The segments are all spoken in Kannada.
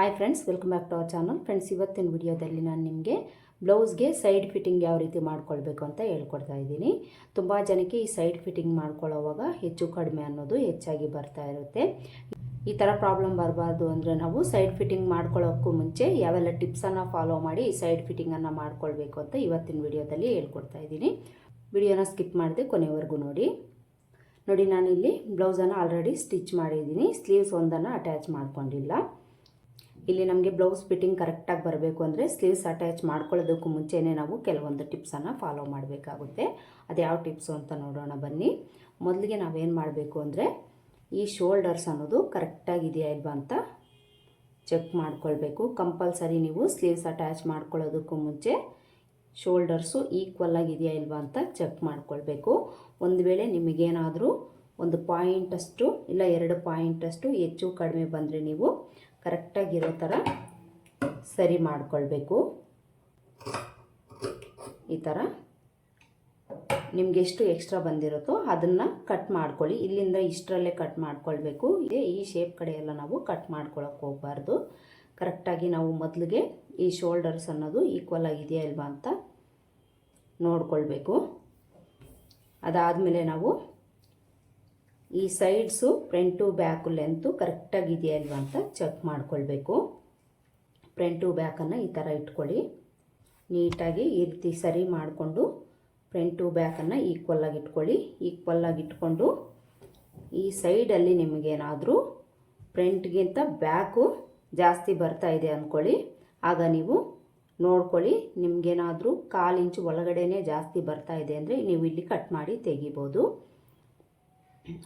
Hi friends welcome back to our channel friends ಇವತ್ತಿನ ವಿಡಿಯೋದಲ್ಲಿ ನಾನು ನಿಮಗೆ ಬ್ಲೌಸ್ಗೆ ಸೈಡ್ ಫಿಟ್ಟಿಂಗ್ ಯಾವ ರೀತಿ ಮಾಡ್ಕೊಳ್ಬೇಕು ಅಂತ ಹೇಳ್ಕೊಡ್ತಾ ಇದ್ದೀನಿ. ತುಂಬ ಜನಕ್ಕೆ ಈ ಸೈಡ್ ಫಿಟ್ಟಿಂಗ್ ಮಾಡ್ಕೊಳ್ಳೋವಾಗ ಹೆಚ್ಚು ಕಡಿಮೆ ಅನ್ನೋದು ಹೆಚ್ಚಾಗಿ ಬರ್ತಾ ಇರುತ್ತೆ. ಈ ಥರ ಪ್ರಾಬ್ಲಮ್ ಬರಬಾರ್ದು ಅಂದರೆ ನಾವು ಸೈಡ್ ಫಿಟ್ಟಿಂಗ್ ಮಾಡ್ಕೊಳ್ಳೋಕ್ಕೂ ಮುಂಚೆ ಯಾವೆಲ್ಲ ಟಿಪ್ಸನ್ನು ಫಾಲೋ ಮಾಡಿ ಸೈಡ್ ಫಿಟ್ಟಿಂಗನ್ನು ಮಾಡ್ಕೊಳ್ಬೇಕು ಅಂತ ಇವತ್ತಿನ ವಿಡಿಯೋದಲ್ಲಿ ಹೇಳ್ಕೊಡ್ತಾ ಇದ್ದೀನಿ. ವಿಡಿಯೋನ ಸ್ಕಿಪ್ ಮಾಡಿದೆ ಕೊನೆವರೆಗೂ ನೋಡಿ. ನೋಡಿ, ನಾನಿಲ್ಲಿ ಬ್ಲೌಸನ್ನು ಆಲ್ರೆಡಿ ಸ್ಟಿಚ್ ಮಾಡಿದ್ದೀನಿ. ಸ್ಲೀವ್ಸ್ ಒಂದನ್ನು ಅಟ್ಯಾಚ್ ಮಾಡ್ಕೊಂಡಿಲ್ಲ. ಇಲ್ಲಿ ನಮಗೆ ಬ್ಲೌಸ್ ಫಿಟ್ಟಿಂಗ್ ಕರೆಕ್ಟಾಗಿ ಬರಬೇಕು ಅಂದರೆ ಸ್ಲೀವ್ಸ್ ಅಟ್ಯಾಚ್ ಮಾಡ್ಕೊಳ್ಳೋದಕ್ಕೂ ಮುಂಚೆನೇ ನಾವು ಕೆಲವೊಂದು ಟಿಪ್ಸನ್ನು ಫಾಲೋ ಮಾಡಬೇಕಾಗುತ್ತೆ. ಅದು ಯಾವ ಟಿಪ್ಸು ಅಂತ ನೋಡೋಣ ಬನ್ನಿ. ಮೊದಲಿಗೆ ನಾವೇನು ಮಾಡಬೇಕು ಅಂದರೆ ಈ ಶೋಲ್ಡರ್ಸ್ ಅನ್ನೋದು ಕರೆಕ್ಟಾಗಿದೆಯಾ ಇಲ್ವಾ ಅಂತ ಚೆಕ್ ಮಾಡ್ಕೊಳ್ಬೇಕು. ಕಂಪಲ್ಸರಿ ನೀವು ಸ್ಲೀವ್ಸ್ ಅಟ್ಯಾಚ್ ಮಾಡ್ಕೊಳ್ಳೋದಕ್ಕೂ ಮುಂಚೆ ಶೋಲ್ಡರ್ಸು ಈಕ್ವಲ್ ಆಗಿದೆಯಾ ಇಲ್ವಾ ಅಂತ ಚೆಕ್ ಮಾಡ್ಕೊಳ್ಬೇಕು. ಒಂದು ವೇಳೆ ನಿಮಗೇನಾದರೂ ಒಂದು ಪಾಯಿಂಟಷ್ಟು ಇಲ್ಲ ಎರಡು ಪಾಯಿಂಟಷ್ಟು ಹೆಚ್ಚು ಕಡಿಮೆ ಬಂದರೆ ನೀವು ಕರೆಕ್ಟಾಗಿರೋ ಥರ ಸರಿ ಮಾಡಿಕೊಳ್ಬೇಕು. ಈ ಥರ ನಿಮ್ಗೆ ಎಷ್ಟು ಎಕ್ಸ್ಟ್ರಾ ಬಂದಿರುತ್ತೋ ಅದನ್ನು ಕಟ್ ಮಾಡ್ಕೊಳ್ಳಿ. ಇಲ್ಲಿಂದ ಇಷ್ಟರಲ್ಲೇ ಕಟ್ ಮಾಡ್ಕೊಳ್ಬೇಕು. ಇದೇ ಈ ಶೇಪ್ ಕಡೆ ಎಲ್ಲ ನಾವು ಕಟ್ ಮಾಡ್ಕೊಳಕ್ಕೆ ಹೋಗಬಾರ್ದು. ಕರೆಕ್ಟಾಗಿ ನಾವು ಮೊದಲಿಗೆ ಈ ಶೋಲ್ಡರ್ಸ್ ಅನ್ನೋದು ಈಕ್ವಲ್ ಆಗಿದೆಯಾ ಇಲ್ವಾ ಅಂತ ನೋಡ್ಕೊಳ್ಬೇಕು. ಅದಾದಮೇಲೆ ನಾವು ಈ ಸೈಡ್ಸು ಫ್ರಂಟು ಬ್ಯಾಕು ಲೆಂತು ಕರೆಕ್ಟಾಗಿದೆಯಾ ಇಲ್ವಾ ಅಂತ ಚೆಕ್ ಮಾಡ್ಕೊಳ್ಬೇಕು. ಫ್ರಂಟು ಬ್ಯಾಕನ್ನು ಈ ಥರ ಇಟ್ಕೊಳ್ಳಿ. ನೀಟಾಗಿ ಈ ರೀತಿ ಸರಿ ಮಾಡಿಕೊಂಡು ಫ್ರಂಟು ಬ್ಯಾಕನ್ನು ಈಕ್ವಲ್ಲಾಗಿ ಇಟ್ಕೊಳ್ಳಿ. ಈಕ್ವಲ್ಲಾಗಿ ಇಟ್ಕೊಂಡು ಈ ಸೈಡಲ್ಲಿ ನಿಮಗೇನಾದರೂ ಫ್ರಂಟ್ಗಿಂತ ಬ್ಯಾಕು ಜಾಸ್ತಿ ಬರ್ತಾ ಇದೆ ಅಂದ್ಕೊಳ್ಳಿ. ಆಗ ನೀವು ನೋಡ್ಕೊಳ್ಳಿ, ನಿಮಗೇನಾದರೂ ಕಾಲು ಇಂಚು ಒಳಗಡೆನೇ ಜಾಸ್ತಿ ಬರ್ತಾ ಇದೆ ಅಂದರೆ ನೀವು ಇಲ್ಲಿ ಕಟ್ ಮಾಡಿ ತೆಗಿಬೋದು.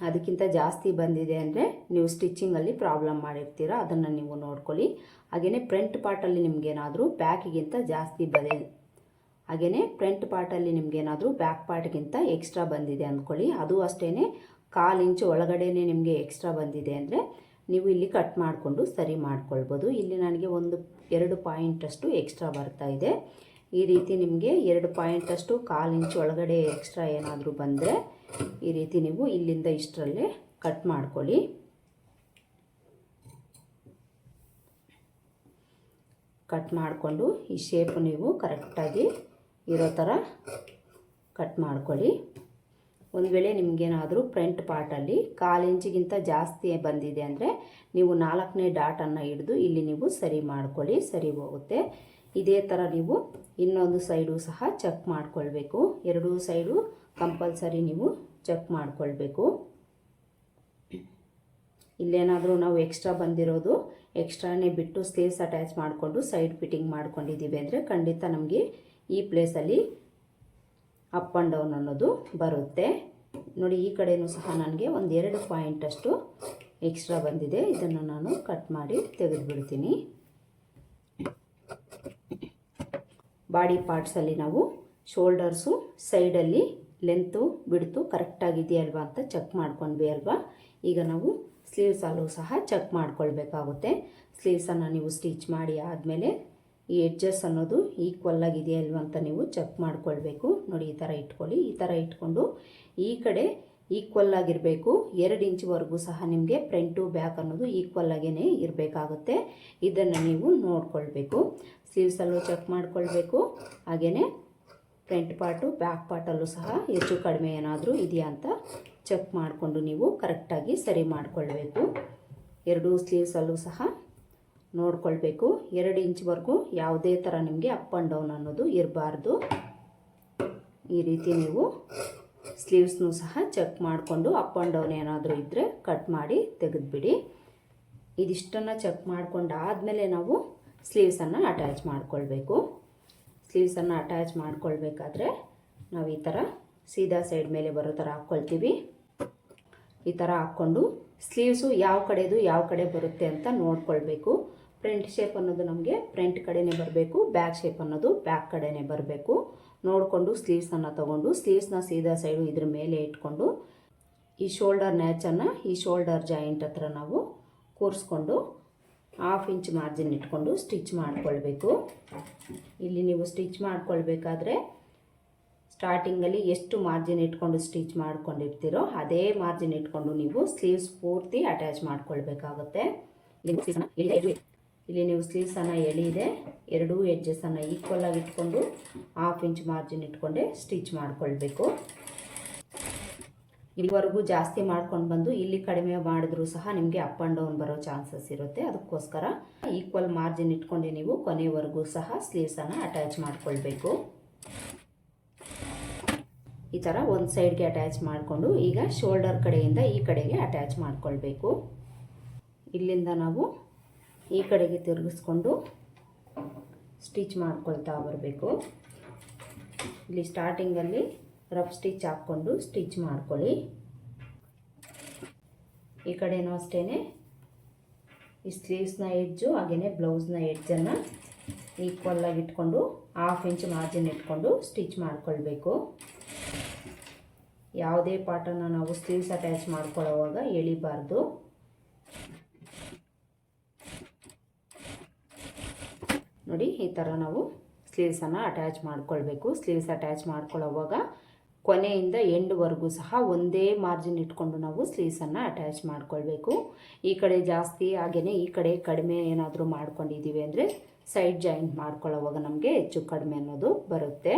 ಅದಕ್ಕಿಂತ ಜಾಸ್ತಿ ಬಂದಿದೆ ಅಂದರೆ ನೀವು ಸ್ಟಿಚ್ಚಿಂಗಲ್ಲಿ ಪ್ರಾಬ್ಲಮ್ ಮಾಡಿರ್ತೀರ, ಅದನ್ನು ನೀವು ನೋಡ್ಕೊಳ್ಳಿ. ಹಾಗೆಯೇ ಫ್ರಂಟ್ ಪಾರ್ಟಲ್ಲಿ ನಿಮಗೇನಾದರೂ ಬ್ಯಾಕಿಗಿಂತ ಜಾಸ್ತಿ ಬರೆ ಹಾಗೆಯೇ ಫ್ರಂಟ್ ಪಾರ್ಟಲ್ಲಿ ನಿಮಗೇನಾದರೂ ಬ್ಯಾಕ್ ಪಾರ್ಟ್ಗಿಂತ ಎಕ್ಸ್ಟ್ರಾ ಬಂದಿದೆ ಅಂದ್ಕೊಳ್ಳಿ ಅದು ಅಷ್ಟೇ ಕಾಲು ಇಂಚು ಒಳಗಡೆನೇ ನಿಮಗೆ ಎಕ್ಸ್ಟ್ರಾ ಬಂದಿದೆ ಅಂದರೆ ನೀವು ಇಲ್ಲಿ ಕಟ್ ಮಾಡಿಕೊಂಡು ಸರಿ ಮಾಡ್ಕೊಳ್ಬೋದು. ಇಲ್ಲಿ ನನಗೆ ಒಂದು, ಎರಡು ಪಾಯಿಂಟಷ್ಟು ಎಕ್ಸ್ಟ್ರಾ ಬರ್ತಾ ಇದೆ. ಈ ರೀತಿ ನಿಮಗೆ ಎರಡು ಪಾಯಿಂಟಷ್ಟು ಕಾಲು ಇಂಚು ಒಳಗಡೆ ಎಕ್ಸ್ಟ್ರಾ ಏನಾದರೂ ಬಂದರೆ ಈ ರೀತಿ ನೀವು ಇಲ್ಲಿಂದ ಇಷ್ಟರಲ್ಲೇ ಕಟ್ ಮಾಡ್ಕೊಳ್ಳಿ. ಕಟ್ ಮಾಡಿಕೊಂಡು ಈ ಶೇಪ್ ನೀವು ಕರೆಕ್ಟಾಗಿ ಇರೋ ಥರ ಕಟ್ ಮಾಡ್ಕೊಳ್ಳಿ. ಒಂದು ವೇಳೆ ನಿಮಗೇನಾದರೂ ಫ್ರಂಟ್ ಪಾರ್ಟಲ್ಲಿ ಕಾಲು ಇಂಚಿಗಿಂತ ಜಾಸ್ತಿ ಬಂದಿದೆ ಅಂದರೆ ನೀವು ನಾಲ್ಕನೇ ಡಾಟನ್ನು ಹಿಡಿದು ಇಲ್ಲಿ ನೀವು ಸರಿ ಮಾಡ್ಕೊಳ್ಳಿ, ಸರಿ ಹೋಗುತ್ತೆ. ಇದೇ ಥರ ನೀವು ಇನ್ನೊಂದು ಸೈಡು ಸಹ ಚೆಕ್ ಮಾಡಿಕೊಳ್ಬೇಕು. ಎರಡೂ ಸೈಡು ಕಂಪಲ್ಸರಿ ನೀವು ಚೆಕ್ ಮಾಡಿಕೊಳ್ಬೇಕು. ಇಲ್ಲೇನಾದರೂ ನಾವು ಎಕ್ಸ್ಟ್ರಾ ಬಂದಿರೋದು, ಎಕ್ಸ್ಟ್ರಾನೇ ಬಿಟ್ಟು ಸ್ಲೀವ್ಸ್ ಅಟ್ಯಾಚ್ ಮಾಡಿಕೊಂಡು ಸೈಡ್ ಫಿಟ್ಟಿಂಗ್ ಮಾಡ್ಕೊಂಡಿದ್ದೀವಿ ಅಂದರೆ ಖಂಡಿತ ನಮಗೆ ಈ ಪ್ಲೇಸಲ್ಲಿ ಅಪ್ ಆ್ಯಂಡ್ ಡೌನ್ ಅನ್ನೋದು ಬರುತ್ತೆ. ನೋಡಿ, ಈ ಕಡೆಯೂ ಸಹ ನನಗೆ ಒಂದು ಎರಡು ಪಾಯಿಂಟಷ್ಟು ಎಕ್ಸ್ಟ್ರಾ ಬಂದಿದೆ. ಇದನ್ನು ನಾನು ಕಟ್ ಮಾಡಿ ತೆಗೆದುಬಿಡ್ತೀನಿ. ಬಾಡಿ ಪಾರ್ಟ್ಸಲ್ಲಿ ನಾವು ಶೋಲ್ಡರ್ಸು ಸೈಡಲ್ಲಿ ಲೆಂತು ಬಿಡ್ತು ಕರೆಕ್ಟಾಗಿದೆಯಲ್ವ ಅಂತ ಚೆಕ್ ಮಾಡ್ಕೊಂಡ್ವಿ ಅಲ್ವಾ? ಈಗ ನಾವು ಸ್ಲೀವ್ಸ್ ಅಲ್ಲೂ ಸಹ ಚೆಕ್ ಮಾಡ್ಕೊಳ್ಬೇಕಾಗುತ್ತೆ. ಸ್ಲೀವ್ಸನ್ನು ನೀವು ಸ್ಟಿಚ್ ಮಾಡಿ ಆದಮೇಲೆ ಈ ಎಡ್ಜಸ್ ಅನ್ನೋದು ಈಕ್ವಲ್ ಆಗಿದೆಯಲ್ವ ಅಂತ ನೀವು ಚೆಕ್ ಮಾಡ್ಕೊಳ್ಬೇಕು. ನೋಡಿ, ಈ ಥರ ಇಟ್ಕೊಳ್ಳಿ. ಈ ಥರ ಇಟ್ಕೊಂಡು ಈ ಕಡೆ ಈಕ್ವಲ್ ಆಗಿರಬೇಕು. ಎರಡು ಇಂಚ್ವರೆಗೂ ಸಹ ನಿಮಗೆ ಫ್ರಂಟು ಬ್ಯಾಕ್ ಅನ್ನೋದು ಈಕ್ವಲ್ ಆಗೇ ಇರಬೇಕಾಗುತ್ತೆ. ಇದನ್ನು ನೀವು ನೋಡ್ಕೊಳ್ಬೇಕು. ಸ್ಲೀವ್ಸಲ್ಲೂ ಚೆಕ್ ಮಾಡ್ಕೊಳ್ಬೇಕು. ಹಾಗೆಯೇ ಫ್ರಂಟ್ ಪಾರ್ಟು ಬ್ಯಾಕ್ ಪಾರ್ಟಲ್ಲೂ ಸಹ ಹೆಚ್ಚು ಕಡಿಮೆ ಏನಾದರೂ ಇದೆಯಾ ಅಂತ ಚೆಕ್ ಮಾಡಿಕೊಂಡು ನೀವು ಕರೆಕ್ಟಾಗಿ ಸರಿ ಮಾಡಿಕೊಳ್ಬೇಕು ಎರಡೂ ಸ್ಲೀವ್ಸಲ್ಲೂ ಸಹ ನೋಡ್ಕೊಳ್ಬೇಕು. ಎರಡು ಇಂಚ್ವರೆಗೂ ಯಾವುದೇ ಥರ ನಿಮಗೆ ಅಪ್ ಆ್ಯಂಡ್ ಡೌನ್ ಅನ್ನೋದು ಇರಬಾರ್ದು. ಈ ರೀತಿ ನೀವು ಸ್ಲೀವ್ಸ್ನೂ ಸಹ ಚೆಕ್ ಮಾಡಿಕೊಂಡು ಅಪ್ ಆ್ಯಂಡ್ ಡೌನ್ ಏನಾದರೂ ಇದ್ದರೆ ಕಟ್ ಮಾಡಿ ತೆಗೆದುಬಿಡಿ. ಇದಿಷ್ಟನ್ನು ಚೆಕ್ ಮಾಡ್ಕೊಂಡು ಆದಮೇಲೆ ನಾವು ಸ್ಲೀವ್ಸನ್ನು ಅಟ್ಯಾಚ್ ಮಾಡ್ಕೊಳ್ಬೇಕು. ಸ್ಲೀವ್ಸನ್ನು ಅಟ್ಯಾಚ್ ಮಾಡ್ಕೊಳ್ಬೇಕಾದ್ರೆ ನಾವು ಈ ಥರ ಸೀದಾ ಸೈಡ್ ಮೇಲೆ ಬರೋ ಥರ ಹಾಕ್ಕೊಳ್ತೀವಿ ಈ ಥರ ಹಾಕ್ಕೊಂಡು ಸ್ಲೀವ್ಸು ಯಾವ ಕಡೆದು ಯಾವ ಕಡೆ ಬರುತ್ತೆ ಅಂತ ನೋಡ್ಕೊಳ್ಬೇಕು. ಫ್ರಂಟ್ ಶೇಪ್ ಅನ್ನೋದು ನಮಗೆ ಫ್ರಂಟ್ ಕಡೆನೇ ಬರಬೇಕು ಬ್ಯಾಕ್ ಶೇಪ್ ಅನ್ನೋದು ಬ್ಯಾಕ್ ಕಡೆನೇ ಬರಬೇಕು. ನೋಡಿಕೊಂಡು ಸ್ಲೀವ್ಸನ್ನು ತೊಗೊಂಡು ಸ್ಲೀವ್ಸ್ನ ಸೀದಾ ಸೈಡು ಇದ್ರ ಮೇಲೆ ಇಟ್ಕೊಂಡು ಈ ಶೋಲ್ಡರ್ ನ್ಯಾಚನ್ನು ಈ ಶೋಲ್ಡರ್ ಜಾಯಿಂಟ್ ಹತ್ರ ನಾವು ಕೂರಿಸ್ಕೊಂಡು ಹಾಫ್ ಇಂಚ್ ಮಾರ್ಜಿನ್ ಇಟ್ಕೊಂಡು ಸ್ಟಿಚ್ ಮಾಡಿಕೊಳ್ಬೇಕು. ಇಲ್ಲಿ ನೀವು ಸ್ಟಿಚ್ ಮಾಡಿಕೊಳ್ಬೇಕಾದ್ರೆ ಸ್ಟಾರ್ಟಿಂಗಲ್ಲಿ ಎಷ್ಟು ಮಾರ್ಜಿನ್ ಇಟ್ಕೊಂಡು ಸ್ಟಿಚ್ ಮಾಡ್ಕೊಂಡಿರ್ತೀರೋ ಅದೇ ಮಾರ್ಜಿನ್ ಇಟ್ಕೊಂಡು ನೀವು ಸ್ಲೀವ್ಸ್ ಪೂರ್ತಿ ಅಟ್ಯಾಚ್ ಮಾಡ್ಕೊಳ್ಬೇಕಾಗುತ್ತೆ. ಇಲ್ಲಿ ನೀವು ಸ್ಲೀವ್ಸನ್ನು ಎಳಿದೆ. ಎರಡೂ ಎಡ್ಜಸ್ಸನ್ನು ಈಕ್ವಲ್ ಆಗಿ ಇಟ್ಕೊಂಡು ಹಾಫ್ ಇಂಚ್ ಮಾರ್ಜಿನ್ ಇಟ್ಕೊಂಡೆ ಸ್ಟಿಚ್ ಮಾಡ್ಕೊಳ್ಬೇಕು. ಇಲ್ಲಿವರೆಗೂ ಜಾಸ್ತಿ ಮಾಡ್ಕೊಂಡು ಬಂದು ಇಲ್ಲಿ ಕಡಿಮೆ ಮಾಡಿದ್ರು ಸಹ ನಿಮಗೆ ಅಪ್ ಆ್ಯಂಡ್ ಡೌನ್ ಬರೋ ಚಾನ್ಸಸ್ ಇರುತ್ತೆ. ಅದಕ್ಕೋಸ್ಕರ ಈಕ್ವಲ್ ಮಾರ್ಜಿನ್ ಇಟ್ಕೊಂಡು ನೀವು ಕೊನೆವರೆಗೂ ಸಹ ಸ್ಲೀವ್ಸನ್ನು ಅಟ್ಯಾಚ್ ಮಾಡಿಕೊಳ್ಬೇಕು. ಈ ಥರ ಒಂದು ಸೈಡ್ಗೆ ಅಟ್ಯಾಚ್ ಮಾಡಿಕೊಂಡು ಈಗ ಶೋಲ್ಡರ್ ಕಡೆಯಿಂದ ಈ ಕಡೆಗೆ ಅಟ್ಯಾಚ್ ಮಾಡಿಕೊಳ್ಬೇಕು. ಇಲ್ಲಿಂದ ನಾವು ಈ ಕಡೆಗೆ ತಿರುಗಿಸ್ಕೊಂಡು ಸ್ಟಿಚ್ ಮಾಡ್ಕೊಳ್ತಾ ಬರಬೇಕು. ಇಲ್ಲಿ ಸ್ಟಾರ್ಟಿಂಗಲ್ಲಿ ರಫ್ ಸ್ಟಿಚ್ ಹಾಕ್ಕೊಂಡು ಸ್ಟಿಚ್ ಮಾಡ್ಕೊಳ್ಳಿ. ಈ ಕಡೆಯೂ ಅಷ್ಟೇ ಈ ಸ್ಲೀವ್ಸ್ನ ಎಡ್ಜು ಹಾಗೆಯೇ ಬ್ಲೌಸ್ನ ಎಡ್ಜನ್ನು ಈಕ್ವಲ್ಲಾಗಿ ಇಟ್ಕೊಂಡು ಹಾಫ್ ಇಂಚ್ ಮಾರ್ಜಿನ್ ಇಟ್ಕೊಂಡು ಸ್ಟಿಚ್ ಮಾಡ್ಕೊಳ್ಬೇಕು. ಯಾವುದೇ ಪಾರ್ಟನ್ನು ನಾವು ಸ್ಲೀವ್ಸ್ ಅಟ್ಯಾಚ್ ಮಾಡ್ಕೊಳ್ಳೋವಾಗ ಎಳಿಬಾರ್ದು. ನೋಡಿ, ಈ ಥರ ನಾವು ಸ್ಲೀವ್ಸನ್ನು ಅಟ್ಯಾಚ್ ಮಾಡ್ಕೊಳ್ಬೇಕು. ಸ್ಲೀವ್ಸ್ ಅಟ್ಯಾಚ್ ಮಾಡ್ಕೊಳ್ಳೋವಾಗ ಕೊನೆಯಿಂದ ಎಂಡ್ವರೆಗೂ ಸಹ ಒಂದೇ ಮಾರ್ಜಿನ್ ಇಟ್ಕೊಂಡು ನಾವು ಸ್ಲೀವ್ಸನ್ನು ಅಟ್ಯಾಚ್ ಮಾಡ್ಕೊಳ್ಬೇಕು. ಈ ಕಡೆ ಜಾಸ್ತಿ ಹಾಗೆಯೇ ಈ ಕಡೆ ಕಡಿಮೆ ಏನಾದರೂ ಮಾಡ್ಕೊಂಡಿದ್ದೀವಿ ಅಂದರೆ ಸೈಡ್ ಜಾಯಿಂಟ್ ಮಾಡ್ಕೊಳ್ಳೋವಾಗ ನಮಗೆ ಹೆಚ್ಚು ಕಡಿಮೆ ಅನ್ನೋದು ಬರುತ್ತೆ.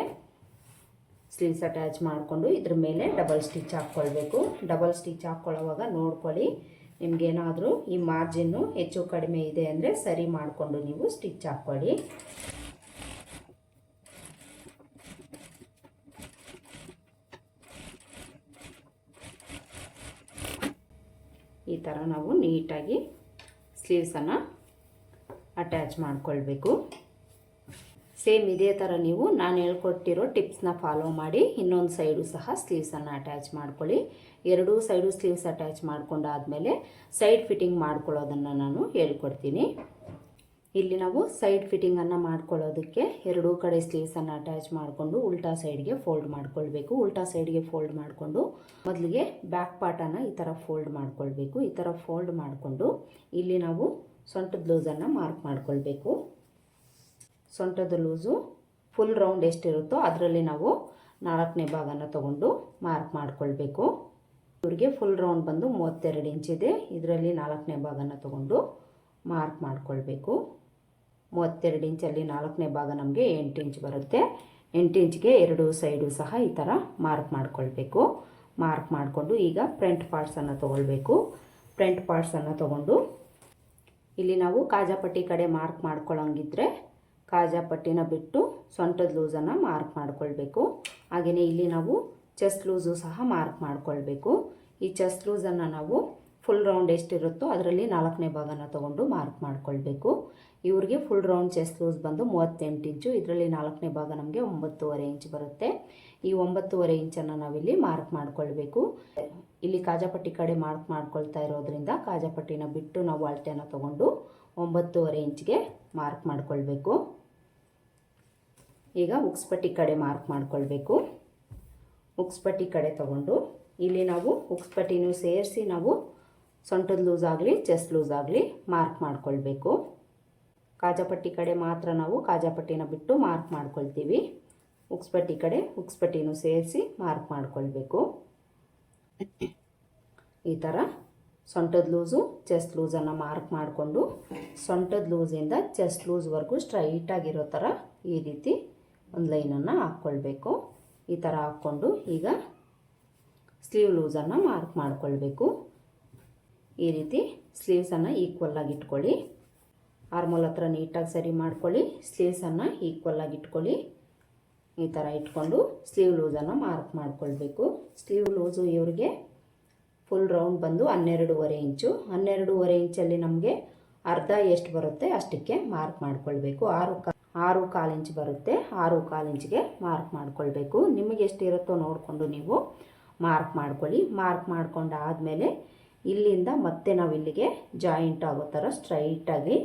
ಸ್ಲೀವ್ಸ್ ಅಟ್ಯಾಚ್ ಮಾಡಿಕೊಂಡು ಇದ್ರ ಮೇಲೆ ಡಬಲ್ ಸ್ಟಿಚ್ ಹಾಕ್ಕೊಳ್ಬೇಕು. ಡಬಲ್ ಸ್ಟಿಚ್ ಹಾಕ್ಕೊಳ್ಳೋವಾಗ ನೋಡ್ಕೊಳ್ಳಿ ನಿಮಗೇನಾದರೂ ಈ ಮಾರ್ಜಿನ್ನು ಹೆಚ್ಚು ಕಡಿಮೆ ಇದೆ ಅಂದರೆ ಸರಿ ಮಾಡಿಕೊಂಡು ನೀವು ಸ್ಟಿಚ್ ಹಾಕ್ಕೊಳ್ಳಿ. ಈ ಥರ ನಾವು ನೀಟಾಗಿ ಸ್ಲೀವ್ಸನ್ನು ಅಟ್ಯಾಚ್ ಮಾಡಿಕೊಳ್ಬೇಕು. ಸೇಮ್ ಇದೇ ಥರ ನೀವು ನಾನು ಹೇಳ್ಕೊಟ್ಟಿರೋ ಟಿಪ್ಸ್ನ ಫಾಲೋ ಮಾಡಿ ಇನ್ನೊಂದು ಸೈಡು ಸಹ ಸ್ಲೀವ್ಸನ್ನು ಅಟ್ಯಾಚ್ ಮಾಡ್ಕೊಳ್ಳಿ. ಎರಡೂ ಸೈಡು ಸ್ಲೀವ್ಸ್ ಅಟ್ಯಾಚ್ ಮಾಡ್ಕೊಂಡಾದಮೇಲೆ ಸೈಡ್ ಫಿಟ್ಟಿಂಗ್ ಮಾಡ್ಕೊಳ್ಳೋದನ್ನು ನಾನು ಹೇಳ್ಕೊಡ್ತೀನಿ. ಇಲ್ಲಿ ನಾವು ಸೈಡ್ ಫಿಟ್ಟಿಂಗನ್ನು ಮಾಡ್ಕೊಳ್ಳೋದಕ್ಕೆ ಎರಡೂ ಕಡೆ ಸ್ಲೀವ್ಸನ್ನು ಅಟ್ಯಾಚ್ ಮಾಡಿಕೊಂಡು ಉಲ್ಟಾ ಸೈಡ್ಗೆ ಫೋಲ್ಡ್ ಮಾಡ್ಕೊಳ್ಬೇಕು. ಉಲ್ಟಾ ಸೈಡ್ಗೆ ಫೋಲ್ಡ್ ಮಾಡಿಕೊಂಡು ಮೊದಲಿಗೆ ಬ್ಯಾಕ್ ಪಾರ್ಟನ್ನು ಈ ಥರ ಫೋಲ್ಡ್ ಮಾಡ್ಕೊಳ್ಬೇಕು. ಈ ಥರ ಫೋಲ್ಡ್ ಮಾಡಿಕೊಂಡು ಇಲ್ಲಿ ನಾವು ಸೊಂಟದ ಲೂಸನ್ನು ಮಾರ್ಕ್ ಮಾಡ್ಕೊಳ್ಬೇಕು. ಸೊಂಟದ ಲೂಸು ಫುಲ್ ರೌಂಡ್ ಎಷ್ಟಿರುತ್ತೋ ಅದರಲ್ಲಿ ನಾವು ನಾಲ್ಕನೇ ಭಾಗನ ತಗೊಂಡು ಮಾರ್ಕ್ ಮಾಡ್ಕೊಳ್ಬೇಕು. ಇವ್ರಿಗೆ ಫುಲ್ ರೌಂಡ್ ಬಂದು ಮೂವತ್ತೆರಡು ಇಂಚಿದೆ ಇದರಲ್ಲಿ ನಾಲ್ಕನೇ ಭಾಗನ ತಗೊಂಡು ಮಾರ್ಕ್ ಮಾಡ್ಕೊಳ್ಬೇಕು. ಮೂವತ್ತೆರಡು ಇಂಚಲ್ಲಿ ನಾಲ್ಕನೇ ಭಾಗ ನಮಗೆ ಎಂಟು ಇಂಚ್ ಬರುತ್ತೆ. ಎಂಟು ಇಂಚ್ಗೆ ಎರಡು ಸೈಡು ಸಹ ಈ ಥರ ಮಾರ್ಕ್ ಮಾಡ್ಕೊಳ್ಬೇಕು. ಮಾರ್ಕ್ ಮಾಡಿಕೊಂಡು ಈಗ ಫ್ರಂಟ್ ಪಾರ್ಟ್ಸನ್ನು ತೊಗೊಳ್ಬೇಕು. ಫ್ರಂಟ್ ಪಾರ್ಟ್ಸನ್ನು ತೊಗೊಂಡು ಇಲ್ಲಿ ನಾವು ಕಾಜಾಪಟ್ಟಿ ಕಡೆ ಮಾರ್ಕ್ ಮಾಡ್ಕೊಳ್ಳೋಂಗಿದ್ರೆ ಕಾಜಾಪಟ್ಟಿನ ಬಿಟ್ಟು ಸೊಂಟದ ಲೂಸನ್ನು ಮಾರ್ಕ್ ಮಾಡ್ಕೊಳ್ಬೇಕು. ಹಾಗೆಯೇ ಇಲ್ಲಿ ನಾವು ಚೆಸ್ಟ್ ಲೂಸು ಸಹ ಮಾರ್ಕ್ ಮಾಡ್ಕೊಳ್ಬೇಕು. ಈ ಚೆಸ್ಟ್ ಲೂಸನ್ನು ನಾವು ಫುಲ್ ರೌಂಡ್ ಎಷ್ಟಿರುತ್ತೋ ಅದರಲ್ಲಿ ನಾಲ್ಕನೇ ಭಾಗನ ತೊಗೊಂಡು ಮಾರ್ಕ್ ಮಾಡ್ಕೊಳ್ಬೇಕು. ಇವ್ರಿಗೆ ಫುಲ್ ರೌಂಡ್ ಚೆಸ್ಟ್ ಲೂಸ್ ಬಂದು ಮೂವತ್ತೆಂಟು ಇಂಚು ಇದರಲ್ಲಿ ನಾಲ್ಕನೇ ಭಾಗ ನಮಗೆ ಒಂಬತ್ತುವರೆ ಇಂಚ್ ಬರುತ್ತೆ. ಈ ಒಂಬತ್ತುವರೆ ಇಂಚನ್ನು ನಾವಿಲ್ಲಿ ಮಾರ್ಕ್ ಮಾಡ್ಕೊಳ್ಬೇಕು. ಇಲ್ಲಿ ಕಾಜಾಪಟ್ಟಿ ಕಡೆ ಮಾರ್ಕ್ ಮಾಡ್ಕೊಳ್ತಾ ಇರೋದ್ರಿಂದ ಕಾಜಾಪಟ್ಟಿನ ಬಿಟ್ಟು ನಾವು ಅಳತೆನ ತೊಗೊಂಡು ಒಂಬತ್ತುವರೆ ಇಂಚ್ಗೆ ಮಾರ್ಕ್ ಮಾಡ್ಕೊಳ್ಬೇಕು. ಈಗ ಉಕ್ಸ್ಪಟ್ಟಿ ಕಡೆ ಮಾರ್ಕ್ ಮಾಡ್ಕೊಳ್ಬೇಕು. ಉಕ್ಸ್ಪಟ್ಟಿ ಕಡೆ ತಗೊಂಡು ಇಲ್ಲಿ ನಾವು ಉಕ್ಸ್ಪಟ್ಟಿನೂ ಸೇರಿಸಿ ನಾವು ಸೊಂಟದ ಲೂಸ್ ಆಗಲಿ, ಚೆಸ್ಟ್ ಲೂಸ್ ಆಗಲಿ ಮಾರ್ಕ್ ಮಾಡ್ಕೊಳ್ಬೇಕು. ಕಾಜಾಪಟ್ಟಿ ಕಡೆ ಮಾತ್ರ ನಾವು ಕಾಜಾಪಟ್ಟಿನ ಬಿಟ್ಟು ಮಾರ್ಕ್ ಮಾಡ್ಕೊಳ್ತೀವಿ. ಉಕ್ಸ್ಪಟ್ಟಿ ಕಡೆ ಉಕ್ಸ್ಪಟ್ಟಿನೂ ಸೇರಿಸಿ ಮಾರ್ಕ್ ಮಾಡ್ಕೊಳ್ಬೇಕು. ಈ ಥರ ಸೊಂಟದ ಲೂಸು, ಚೆಸ್ಟ್ ಲೂಸನ್ನು ಮಾರ್ಕ್ ಮಾಡಿಕೊಂಡು ಸೊಂಟದ ಲೂಸಿಂದ ಚೆಸ್ಟ್ ಲೂಸ್ವರೆಗೂ ಸ್ಟ್ರೈಟಾಗಿರೋ ಥರ ಈ ರೀತಿ ಒಂದು ಲೈನನ್ನು ಹಾಕ್ಕೊಳ್ಬೇಕು ಈ ಥರ ಹಾಕ್ಕೊಂಡು ಈಗ ಸ್ಲೀವ್ ಲೂಸನ್ನು ಮಾರ್ಕ್ ಮಾಡಿಕೊಳ್ಬೇಕು. ಈ ರೀತಿ ಸ್ಲೀವ್ಸನ್ನು ಈಕ್ವಲ್ಲಾಗಿ ಇಟ್ಕೊಳ್ಳಿ. ಆರ್ಮೋಲ್ ಹತ್ರ ನೀಟಾಗಿ ಸರಿ ಮಾಡ್ಕೊಳ್ಳಿ. ಸ್ಲೀವ್ಸನ್ನು ಈಕ್ವಲ್ಲಾಗಿ ಇಟ್ಕೊಳ್ಳಿ. ಈ ಥರ ಇಟ್ಕೊಂಡು ಸ್ಲೀವ್ ಲೂಸನ್ನು ಮಾರ್ಕ್ ಮಾಡಿಕೊಳ್ಬೇಕು. ಸ್ಲೀವ್ ಲೂಸು ಇವ್ರಿಗೆ ಫುಲ್ ರೌಂಡ್ ಬಂದು ಹನ್ನೆರಡೂವರೆ ಇಂಚು. ಹನ್ನೆರಡೂವರೆ ಇಂಚಲ್ಲಿ ನಮಗೆ ಅರ್ಧ ಎಷ್ಟು ಬರುತ್ತೆ ಅಷ್ಟಕ್ಕೆ ಮಾರ್ಕ್ ಮಾಡ್ಕೊಳ್ಬೇಕು. ಆರು ಆರು ಕಾಲು ಇಂಚ್ ಬರುತ್ತೆ. ಆರು ಕಾಲು ಇಂಚ್ಗೆ ಮಾರ್ಕ್ ಮಾಡ್ಕೊಳ್ಬೇಕು. ನಿಮಗೆ ಎಷ್ಟಿರುತ್ತೋ ನೋಡಿಕೊಂಡು ನೀವು ಮಾರ್ಕ್ ಮಾಡ್ಕೊಳ್ಳಿ. ಮಾರ್ಕ್ ಮಾಡ್ಕೊಂಡು ಆದಮೇಲೆ ಇಲ್ಲಿಂದ ಮತ್ತೆ ನಾವು ಇಲ್ಲಿಗೆ ಜಾಯಿಂಟ್ ಆಗೋ ಥರ ಸ್ಟ್ರೈಟಾಗಿ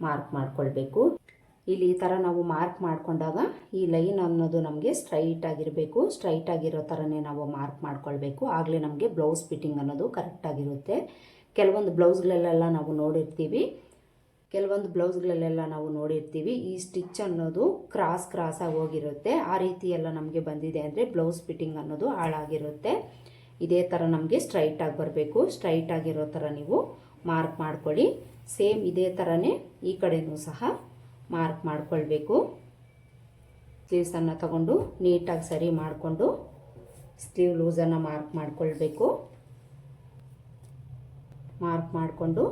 ಮಾರ್ಕ್ ಮಾಡ್ಕೊಳ್ಬೇಕು. ಇಲ್ಲಿ ಈ ಥರ ನಾವು ಮಾರ್ಕ್ ಮಾಡಿಕೊಂಡಾಗ ಈ ಲೈನ್ ಅನ್ನೋದು ನಮಗೆ ಸ್ಟ್ರೈಟ್ ಆಗಿರಬೇಕು. ಸ್ಟ್ರೈಟ್ ಆಗಿರೋ ಥರನೇ ನಾವು ಮಾರ್ಕ್ ಮಾಡ್ಕೊಳ್ಬೇಕು. ಆಗಲೇ ನಮಗೆ ಬ್ಲೌಸ್ ಫಿಟ್ಟಿಂಗ್ ಅನ್ನೋದು ಕರೆಕ್ಟಾಗಿರುತ್ತೆ ಕೆಲವೊಂದು ಬ್ಲೌಸ್ಗಳಲ್ಲೆಲ್ಲ ನಾವು ನೋಡಿರ್ತೀವಿ. ಕೆಲವೊಂದು ಬ್ಲೌಸ್ಗಳಲ್ಲೆಲ್ಲ ನಾವು ನೋಡಿರ್ತೀವಿ. ಈ ಸ್ಟಿಚ್ ಅನ್ನೋದು ಕ್ರಾಸ್ ಕ್ರಾಸಾಗಿ ಹೋಗಿರುತ್ತೆ. ಆ ರೀತಿ ಎಲ್ಲ ನಮಗೆ ಬಂದಿದೆ ಅಂದರೆ ಬ್ಲೌಸ್ ಫಿಟ್ಟಿಂಗ್ ಅನ್ನೋದು ಹಾಳಾಗಿರುತ್ತೆ. ಇದೇ ಥರ ನಮಗೆ ಸ್ಟ್ರೈಟಾಗಿ ಬರಬೇಕು. ಸ್ಟ್ರೈಟ್ ಆಗಿರೋ ಥರ ನೀವು ಮಾರ್ಕ್ ಮಾಡ್ಕೊಳ್ಳಿ. ಸೇಮ್ ಇದೇ ಥರನೇ ಈ ಕಡೆಯೂ ಸಹ ಮಾರ್ಕ್ ಮಾಡಿಕೊಳ್ಬೇಕು. ಸ್ಲೀವ್ಸನ್ನು ತಗೊಂಡು ನೀಟಾಗಿ ಸರಿ ಮಾಡಿಕೊಂಡು ಸ್ಲೀವ್ ಲೂಸನ್ನು ಮಾರ್ಕ್ ಮಾಡಿಕೊಳ್ಬೇಕು. ಮಾರ್ಕ್ ಮಾಡಿಕೊಂಡು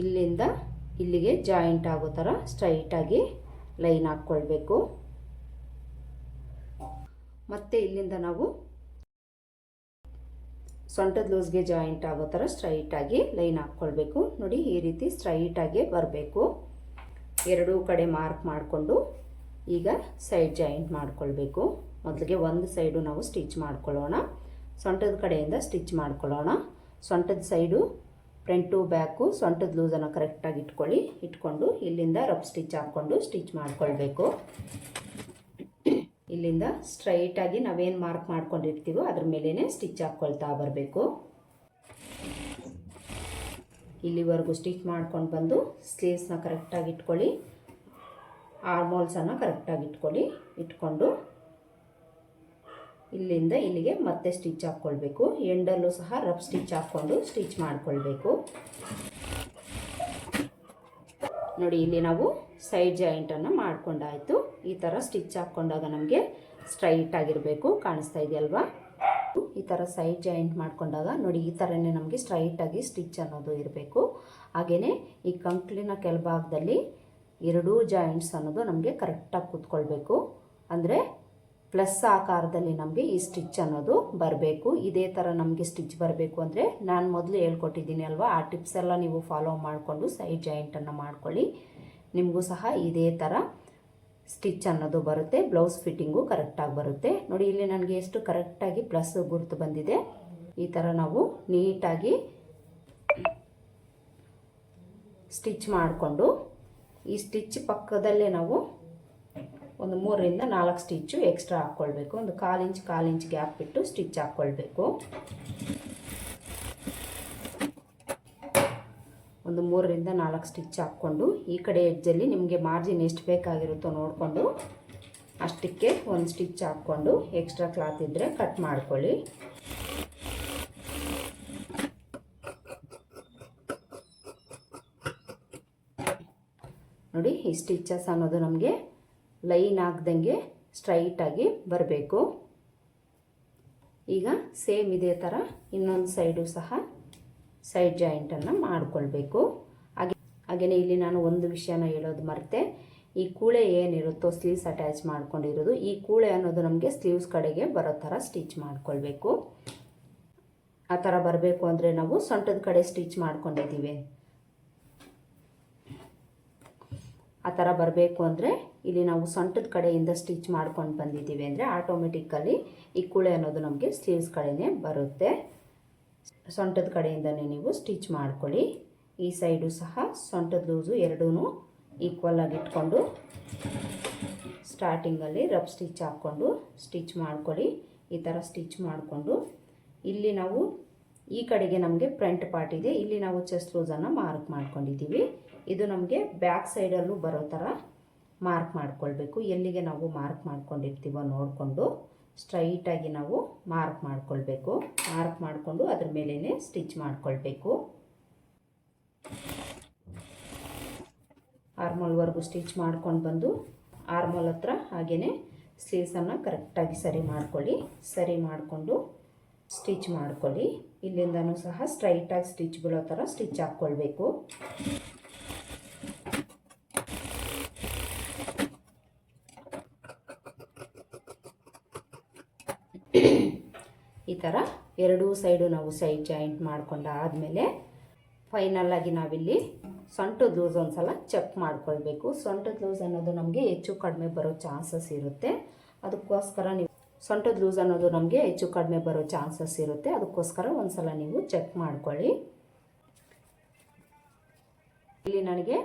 ಇಲ್ಲಿಂದ ಇಲ್ಲಿಗೆ ಜಾಯಿಂಟ್ ಆಗೋ ಥರ ಸ್ಟ್ರೈಟಾಗಿ ಲೈನ್ ಹಾಕ್ಕೊಳ್ಬೇಕು. ಮತ್ತು ಇಲ್ಲಿಂದ ನಾವು ಸೊಂಟದ ಲೂಸ್ಗೆ ಜಾಯಿಂಟ್ ಆಗೋ ಥರ ಸ್ಟ್ರೈಟಾಗಿ ಲೈನ್ ಹಾಕ್ಕೊಳ್ಬೇಕು. ನೋಡಿ, ಈ ರೀತಿ ಸ್ಟ್ರೈಟಾಗಿ ಬರಬೇಕು. ಎರಡೂ ಕಡೆ ಮಾರ್ಕ್ ಮಾಡಿಕೊಂಡು ಈಗ ಸೈಡ್ ಜಾಯಿಂಟ್ ಮಾಡ್ಕೊಳ್ಬೇಕು. ಮೊದಲಿಗೆ ಒಂದು ಸೈಡು ನಾವು ಸ್ಟಿಚ್ ಮಾಡ್ಕೊಳ್ಳೋಣ. ಸೊಂಟದ ಕಡೆಯಿಂದ ಸ್ಟಿಚ್ ಮಾಡ್ಕೊಳ್ಳೋಣ. ಸೊಂಟದ ಸೈಡು ಫ್ರಂಟು ಬ್ಯಾಕು ಸೊಂಟದ ಲೂಸನ್ನು ಕರೆಕ್ಟಾಗಿ ಇಟ್ಕೊಳ್ಳಿ. ಇಟ್ಕೊಂಡು ಇಲ್ಲಿಂದ ರಬ್ ಸ್ಟಿಚ್ ಹಾಕ್ಕೊಂಡು ಸ್ಟಿಚ್ ಮಾಡ್ಕೊಳ್ಬೇಕು. ಇಲ್ಲಿಂದ ಸ್ಟ್ರೈಟಾಗಿ ನಾವೇನು ಮಾರ್ಕ್ ಮಾಡ್ಕೊಂಡಿರ್ತೀವೋ ಅದ್ರ ಮೇಲೇ ಸ್ಟಿಚ್ ಹಾಕ್ಕೊಳ್ತಾ ಬರಬೇಕು. ಇಲ್ಲಿವರೆಗೂ ಸ್ಟಿಚ್ ಮಾಡ್ಕೊಂಡು ಬಂದು ಸ್ಲೀವ್ಸ್ನ ಕರೆಕ್ಟಾಗಿ ಇಟ್ಕೊಳ್ಳಿ. ಆರ್ಮೋಲ್ಸನ್ನು ಕರೆಕ್ಟಾಗಿ ಇಟ್ಕೊಳ್ಳಿ. ಇಟ್ಕೊಂಡು ಇಲ್ಲಿಂದ ಇಲ್ಲಿಗೆ ಮತ್ತೆ ಸ್ಟಿಚ್ ಹಾಕ್ಕೊಳ್ಬೇಕು ಎಂಡಲ್ಲೂ ಸಹ ರಫ್ ಸ್ಟಿಚ್ ಹಾಕ್ಕೊಂಡು ಸ್ಟಿಚ್ ಮಾಡಿಕೊಳ್ಬೇಕು. ನೋಡಿ, ಇಲ್ಲಿ ನಾವು ಸೈಡ್ ಜಾಯಿಂಟನ್ನು ಮಾಡ್ಕೊಂಡಾಯಿತು. ಈ ಥರ ಸ್ಟಿಚ್ ಹಾಕ್ಕೊಂಡಾಗ ನಮಗೆ ಸ್ಟ್ರೈಟ್ ಆಗಿರಬೇಕು. ಕಾಣಿಸ್ತಾ ಇದೆಯಲ್ವಾ? ಈ ಥರ ಸೈಡ್ ಜಾಯಿಂಟ್ ಮಾಡ್ಕೊಂಡಾಗ ನೋಡಿ, ಈ ಥರನೇ ನಮಗೆ ಸ್ಟ್ರೈಟಾಗಿ ಸ್ಟಿಚ್ ಅನ್ನೋದು ಇರಬೇಕು. ಹಾಗೆಯೇ ಈ ಕಂಕ್ಲಿನ ಕೆಳಭಾಗದಲ್ಲಿ ಎರಡೂ ಜಾಯಿಂಟ್ಸ್ ಅನ್ನೋದು ನಮಗೆ ಕರೆಕ್ಟಾಗಿ ಕೂತ್ಕೊಳ್ಬೇಕು. ಅಂದರೆ ಪ್ಲಸ್ ಆಕಾರದಲ್ಲಿ ನಮಗೆ ಈ ಸ್ಟಿಚ್ ಅನ್ನೋದು ಬರಬೇಕು. ಇದೇ ಥರ ನಮಗೆ ಸ್ಟಿಚ್ ಬರಬೇಕು ಅಂದರೆ ನಾನು ಮೊದಲು ಹೇಳ್ಕೊಟ್ಟಿದ್ದೀನಿ ಅಲ್ವಾ? ಆ ಟಿಪ್ಸ್ ಎಲ್ಲ ನೀವು ಫಾಲೋ ಮಾಡಿಕೊಂಡು ಸೈಡ್ ಜಾಯಿಂಟನ್ನು ಮಾಡ್ಕೊಳ್ಳಿ. ನಿಮಗೂ ಸಹ ಇದೇ ಥರ ಸ್ಟಿಚ್ ಅನ್ನೋದು ಬರುತ್ತೆ, ಬ್ಲೌಸ್ ಫಿಟ್ಟಿಂಗು ಕರೆಕ್ಟಾಗಿ ಬರುತ್ತೆ. ನೋಡಿ, ಇಲ್ಲಿ ನನಗೆ ಎಷ್ಟು ಕರೆಕ್ಟಾಗಿ ಪ್ಲಸ್ ಗುರುತು ಬಂದಿದೆ. ಈ ಥರ ನಾವು ನೀಟಾಗಿ ಸ್ಟಿಚ್ ಮಾಡಿಕೊಂಡು, ಈ ಸ್ಟಿಚ್ ಪಕ್ಕದಲ್ಲೇ ನಾವು ಒಂದು ಮೂರರಿಂದ ನಾಲ್ಕು ಸ್ಟಿಚ್ಚು ಎಕ್ಸ್ಟ್ರಾ ಹಾಕ್ಕೊಳ್ಬೇಕು. ಒಂದು ಕಾಲು ಇಂಚ್ ಕಾಲು ಇಂಚ್ ಗ್ಯಾಪ್ ಬಿಟ್ಟು ಸ್ಟಿಚ್ ಹಾಕ್ಕೊಳ್ಬೇಕು. ಒಂದು ಮೂರರಿಂದ ನಾಲ್ಕು ಸ್ಟಿಚ್ ಹಾಕ್ಕೊಂಡು ಈ ಕಡೆ ಎಡ್ಜಲ್ಲಿ ನಿಮಗೆ ಮಾರ್ಜಿನ್ ಎಷ್ಟು ಬೇಕಾಗಿರುತ್ತೋ ನೋಡಿಕೊಂಡು ಅಷ್ಟಕ್ಕೆ ಒಂದು ಸ್ಟಿಚ್ ಹಾಕ್ಕೊಂಡು ಎಕ್ಸ್ಟ್ರಾ ಕ್ಲಾತ್ ಇದ್ದರೆ ಕಟ್ ಮಾಡ್ಕೊಳ್ಳಿ. ನೋಡಿ, ಈ ಸ್ಟಿಚಸ್ ಅನ್ನೋದು ನಮಗೆ ಲೈನ್ ಆಗ್ದಂಗೆ ಸ್ಟ್ರೈಟಾಗಿ ಬರಬೇಕು. ಈಗ ಸೇಮ್ ಇದೇ ಥರ ಇನ್ನೊಂದು ಸೈಡು ಸಹ ಸೈಡ್ ಜಾಯಿಂಟನ್ನು ಮಾಡಿಕೊಳ್ಬೇಕು. ಹಾಗೆ ಹಾಗೆಯೇ ಇಲ್ಲಿ ನಾನು ಒಂದು ವಿಷಯನ ಹೇಳೋದು ಮರೆತೆ. ಈ ಕೂಳೆ ಏನಿರುತ್ತೋ ಸ್ಲೀವ್ಸ್ ಅಟ್ಯಾಚ್ ಮಾಡ್ಕೊಂಡಿರೋದು, ಈ ಕೂಳೆ ಅನ್ನೋದು ನಮಗೆ ಸ್ಲೀವ್ಸ್ ಕಡೆಗೆ ಬರೋ ಥರ ಸ್ಟಿಚ್ ಮಾಡ್ಕೊಳ್ಬೇಕು. ಆ ಥರ ಬರಬೇಕು ಅಂದರೆ ನಾವು ಸೊಂಟದ ಕಡೆ ಸ್ಟಿಚ್ ಮಾಡ್ಕೊಂಡಿದ್ದೀವಿ. ಆ ಥರ ಬರಬೇಕು ಅಂದರೆ ಇಲ್ಲಿ ನಾವು ಸೊಂಟದ ಕಡೆಯಿಂದ ಸ್ಟಿಚ್ ಮಾಡ್ಕೊಂಡು ಬಂದಿದ್ದೀವಿ ಅಂದರೆ ಆಟೋಮೆಟಿಕ್ಕಲ್ಲಿ ಈ ಕೂಳೆ ಅನ್ನೋದು ನಮಗೆ ಸ್ಲೀವ್ಸ್ ಕಡೆಯೇ ಬರುತ್ತೆ. ಸೊಂಟದ ಕಡೆಯಿಂದನೇ ನೀವು ಸ್ಟಿಚ್ ಮಾಡ್ಕೊಳ್ಳಿ. ಈ ಸೈಡು ಸಹ ಸೊಂಟದ ಲೂಸು ಎರಡೂ ಈಕ್ವಲ್ ಆಗಿ ಇಟ್ಕೊಂಡು ಸ್ಟಾರ್ಟಿಂಗಲ್ಲಿ ರಬ್ ಸ್ಟಿಚ್ ಹಾಕ್ಕೊಂಡು ಸ್ಟಿಚ್ ಮಾಡ್ಕೊಳ್ಳಿ. ಈ ಥರ ಸ್ಟಿಚ್ ಮಾಡಿಕೊಂಡು ಇಲ್ಲಿ ನಾವು ಈ ಕಡೆಗೆ ನಮಗೆ ಫ್ರಂಟ್ ಪಾರ್ಟ್ ಇದೆ. ಇಲ್ಲಿ ನಾವು ಚೆಸ್ಟ್ ಲೂಸನ್ನು ಮಾರ್ಕ್ ಮಾಡ್ಕೊಂಡಿದ್ದೀವಿ. ಇದು ನಮಗೆ ಬ್ಯಾಕ್ ಸೈಡಲ್ಲೂ ಬರೋ ಥರ ಮಾರ್ಕ್ ಮಾಡ್ಕೊಳ್ಬೇಕು. ಎಲ್ಲಿಗೆ ನಾವು ಮಾರ್ಕ್ ಮಾಡ್ಕೊಂಡಿರ್ತೀವೋ ನೋಡಿಕೊಂಡು ಸ್ಟ್ರೈಟಾಗಿ ನಾವು ಮಾರ್ಕ್ ಮಾಡ್ಕೊಳ್ಬೇಕು. ಮಾರ್ಕ್ ಮಾಡಿಕೊಂಡು ಅದ್ರ ಮೇಲೇ ಸ್ಟಿಚ್ ಮಾಡಿಕೊಳ್ಬೇಕು. ಆರ್ಮೋಲ್ವರೆಗೂ ಸ್ಟಿಚ್ ಮಾಡ್ಕೊಂಡು ಬಂದು ಆರ್ಮೋಲ್ ಹತ್ರ ಹಾಗೆಯೇ ಸ್ಲೀವ್ಸನ್ನು ಕರೆಕ್ಟಾಗಿ ಸರಿ ಮಾಡ್ಕೊಳ್ಳಿ. ಸರಿ ಮಾಡಿಕೊಂಡು ಸ್ಟಿಚ್ ಮಾಡ್ಕೊಳ್ಳಿ. ಇಲ್ಲಿಂದನೂ ಸಹ ಸ್ಟ್ರೈಟಾಗಿ ಸ್ಟಿಚ್ ಬೀಳೋ ಥರ ಸ್ಟಿಚ್ ಹಾಕ್ಕೊಳ್ಬೇಕು. ಥರ ಎರಡೂ ಸೈಡು ನಾವು ಸೈಡ್ ಜಾಯಿಂಟ್ ಮಾಡ್ಕೊಂಡಾದಮೇಲೆ ಫೈನಲ್ಲಾಗಿ ನಾವಿಲ್ಲಿ ಸೊಂಟದ ಲೂಸ್ ಒಂದು ಸಲ ಚೆಕ್ ಮಾಡ್ಕೊಳ್ಬೇಕು. ಸೊಂಟದ ಲೂಸ್ ಅನ್ನೋದು ನಮಗೆ ಹೆಚ್ಚು ಕಡಿಮೆ ಬರೋ ಚಾನ್ಸಸ್ ಇರುತ್ತೆ. ಅದಕ್ಕೋಸ್ಕರ ನೀವು ಸೊಂಟದ ಲೂಸ್ ಅನ್ನೋದು ನಮಗೆ ಹೆಚ್ಚು ಕಡಿಮೆ ಬರೋ ಚಾನ್ಸಸ್ ಇರುತ್ತೆ. ಅದಕ್ಕೋಸ್ಕರ ಒಂದು ಸಲ ನೀವು ಚೆಕ್ ಮಾಡ್ಕೊಳ್ಳಿ. ಇಲ್ಲಿ ನನಗೆ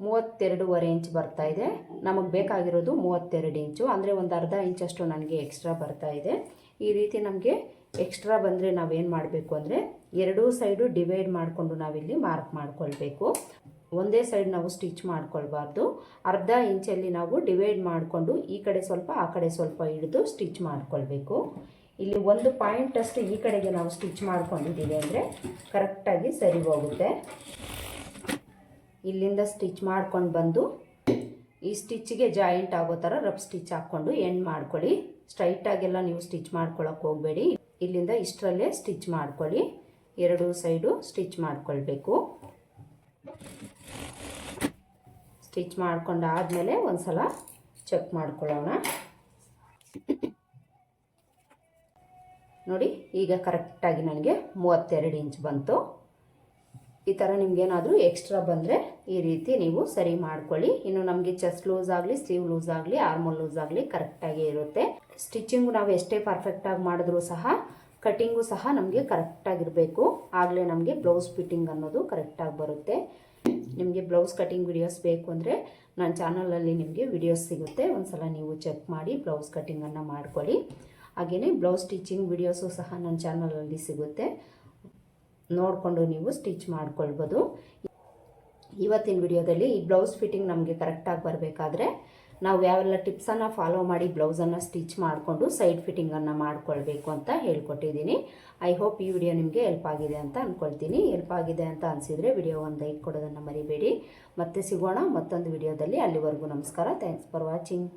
ಮೂವತ್ತೆರಡೂವರೆ ಇಂಚ್ ಬರ್ತಾ ಇದೆ. ನಮಗೆ ಬೇಕಾಗಿರೋದು ಮೂವತ್ತೆರಡು ಇಂಚು. ಅಂದರೆ ಒಂದು ಅರ್ಧ ಇಂಚಷ್ಟು ನನಗೆ ಎಕ್ಸ್ಟ್ರಾ ಬರ್ತಾ ಇದೆ. ಈ ರೀತಿ ನಮಗೆ ಎಕ್ಸ್ಟ್ರಾ ಬಂದರೆ ನಾವೇನು ಮಾಡಬೇಕು ಅಂದರೆ ಎರಡೂ ಸೈಡು ಡಿವೈಡ್ ಮಾಡಿಕೊಂಡು ನಾವಿಲ್ಲಿ ಮಾರ್ಕ್ ಮಾಡ್ಕೊಳ್ಬೇಕು. ಒಂದೇ ಸೈಡ್ ನಾವು ಸ್ಟಿಚ್ ಮಾಡ್ಕೊಳ್ಬಾರ್ದು. ಅರ್ಧ ಇಂಚಲ್ಲಿ ನಾವು ಡಿವೈಡ್ ಮಾಡಿಕೊಂಡು ಈ ಕಡೆ ಸ್ವಲ್ಪ, ಆ ಕಡೆ ಸ್ವಲ್ಪ ಹಿಡಿದು ಸ್ಟಿಚ್ ಮಾಡ್ಕೊಳ್ಬೇಕು. ಇಲ್ಲಿ ಒಂದು ಪಾಯಿಂಟ್ ಅಷ್ಟು ಈ ಕಡೆಗೆ ನಾವು ಸ್ಟಿಚ್ ಮಾಡ್ಕೊಂಡಿದ್ದೀವಿ ಅಂದರೆ ಕರೆಕ್ಟಾಗಿ ಸರಿ ಹೋಗುತ್ತೆ. ಇಲ್ಲಿಂದ ಸ್ಟಿಚ್ ಮಾಡ್ಕೊಂಡು ಬಂದು ಈ ಸ್ಟಿಚ್ಗೆ ಜಾಯಿಂಟ್ ಆಗೋ ಥರ ರಫ್ ಸ್ಟಿಚ್ ಹಾಕ್ಕೊಂಡು ಎಂಡ್ ಮಾಡ್ಕೊಳ್ಳಿ. ಸ್ಟ್ರೈಟಾಗೆಲ್ಲ ನೀವು ಸ್ಟಿಚ್ ಮಾಡ್ಕೊಳಕ್ಕೆ ಹೋಗಬೇಡಿ. ಇಲ್ಲಿಂದ ಇಷ್ಟರಲ್ಲೇ ಸ್ಟಿಚ್ ಮಾಡ್ಕೊಳ್ಳಿ. ಎರಡು ಸೈಡು ಸ್ಟಿಚ್ ಮಾಡ್ಕೊಳ್ಬೇಕು. ಸ್ಟಿಚ್ ಮಾಡ್ಕೊಂಡಾದಮೇಲೆ ಒಂದು ಸಲ ಚೆಕ್ ಮಾಡ್ಕೊಳ್ಳೋಣ. ನೋಡಿ, ಈಗ ಕರೆಕ್ಟಾಗಿ ನನಗೆ ಮೂವತ್ತೆರಡು ಇಂಚ್ ಬಂತು. ಈ ಥರ ನಿಮಗೇನಾದರೂ ಎಕ್ಸ್ಟ್ರಾ ಬಂದರೆ ಈ ರೀತಿ ನೀವು ಸರಿ ಮಾಡ್ಕೊಳ್ಳಿ. ಇನ್ನು ನಮಗೆ ಚೆಸ್ಟ್ ಲೂಸ್ ಆಗಲಿ ಸ್ಲೀವ್ ಲೂಸ್ ಆಗಲಿ ಆರ್ಮಲ್ ಲೂಸ್ ಆಗಲಿ ಕರೆಕ್ಟಾಗಿ ಇರುತ್ತೆ. ಸ್ಟಿಚಿಂಗ್ ನಾವು ಎಷ್ಟೇ ಪರ್ಫೆಕ್ಟಾಗಿ ಮಾಡಿದ್ರೂ ಸಹ ಕಟಿಂಗು ಸಹ ನಮಗೆ ಕರೆಕ್ಟಾಗಿರಬೇಕು ಆಗಲೇ ನಮಗೆ ಬ್ಲೌಸ್ ಫಿಟ್ಟಿಂಗ್ ಅನ್ನೋದು ಕರೆಕ್ಟಾಗಿ ಬರುತ್ತೆ. ನಿಮಗೆ ಬ್ಲೌಸ್ ಕಟಿಂಗ್ ವಿಡಿಯೋಸ್ ಬೇಕು ಅಂದರೆ ನನ್ನ ಚಾನಲಲ್ಲಿ ನಿಮಗೆ ವಿಡಿಯೋಸ್ ಸಿಗುತ್ತೆ. ಒಂದು ಸಲ ನೀವು ಚೆಕ್ ಮಾಡಿ ಬ್ಲೌಸ್ ಕಟಿಂಗನ್ನು ಮಾಡ್ಕೊಳ್ಳಿ. ಹಾಗೆಯೇ ಬ್ಲೌಸ್ ಸ್ಟಿಚಿಂಗ್ ವಿಡಿಯೋಸು ಸಹ ನನ್ನ ಚಾನಲಲ್ಲಿ ಸಿಗುತ್ತೆ. ನೋಡಿಕೊಂಡು ನೀವು ಸ್ಟಿಚ್ ಮಾಡ್ಕೊಳ್ಬೋದು. ಇವತ್ತಿನ ವಿಡಿಯೋದಲ್ಲಿ ಈ ಬ್ಲೌಸ್ ಫಿಟ್ಟಿಂಗ್ ನಮಗೆ ಕರೆಕ್ಟಾಗಿ ಬರಬೇಕಾದ್ರೆ ನಾವು ಯಾವೆಲ್ಲ ಟಿಪ್ಸನ್ನು ಫಾಲೋ ಮಾಡಿ ಬ್ಲೌಸನ್ನು ಸ್ಟಿಚ್ ಮಾಡಿಕೊಂಡು ಸೈಡ್ ಫಿಟ್ಟಿಂಗನ್ನು ಮಾಡ್ಕೊಳ್ಬೇಕು ಅಂತ ಹೇಳ್ಕೊಟ್ಟಿದ್ದೀನಿ. ಐ ಹೋಪ್ ಈ ವಿಡಿಯೋ ನಿಮಗೆ ಹೆಲ್ಪ್ ಆಗಿದೆ ಅಂತ ಅಂದ್ಕೊಳ್ತೀನಿ ಹೆಲ್ಪ್ ಆಗಿದೆ ಅಂತ ಅನಿಸಿದರೆ ವಿಡಿಯೋ ಒಂದು ಲೈಕ್ ಕೊಡೋದನ್ನು ಮರಿಬೇಡಿ. ಮತ್ತೆ ಸಿಗೋಣ ಮತ್ತೊಂದು ವಿಡಿಯೋದಲ್ಲಿ. ಅಲ್ಲಿವರೆಗೂ ನಮಸ್ಕಾರ. Thanks for watching